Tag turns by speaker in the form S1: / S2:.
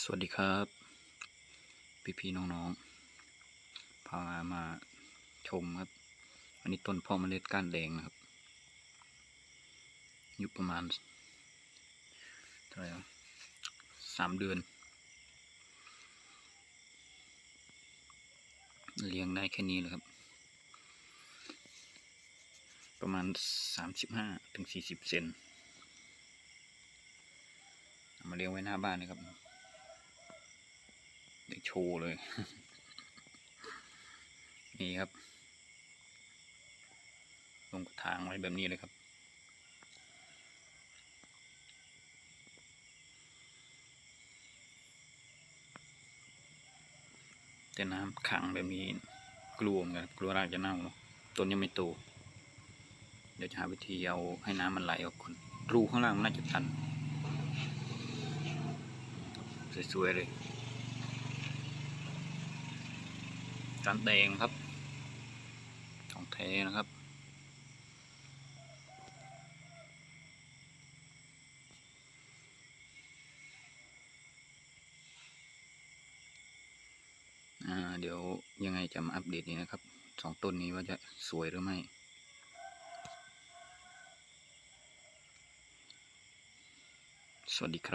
S1: สวัสดีครับ พี่พี่ๆน้องๆพามาชมครับ อันนี้ต้นพ่อเมล็ดก้านแดงนะครับอายุประมาณเท่าไหร่สามเดือน เลี้ยงได้แค่นี้เลยครับ ประมาณสามสิบห้าถึงสี่สิบเซนเอามาเลี้ยงไว้หน้าบ้านนะครับ โชว์เลย นี่ครับ ลงกระถางไว้แบบนี้เลยครับ แต่น้ำขังแบบนี้กลัวเหมือนกันกลัวรากจะเน่าเนอะต้นยังไม่โตเดี๋ยวจะหาวิธีเอาให้น้ำมันไหลออกก่อนรูข้างล่างมันน่าจะตัน สวยๆเลย จานแดงครับ ของแท้นะครับ อ่า เดี๋ยวยังไงจะมาอัปเดตนี้นะครับ สองต้นนี้ว่าจะสวยหรือไม่สวัสดีครับ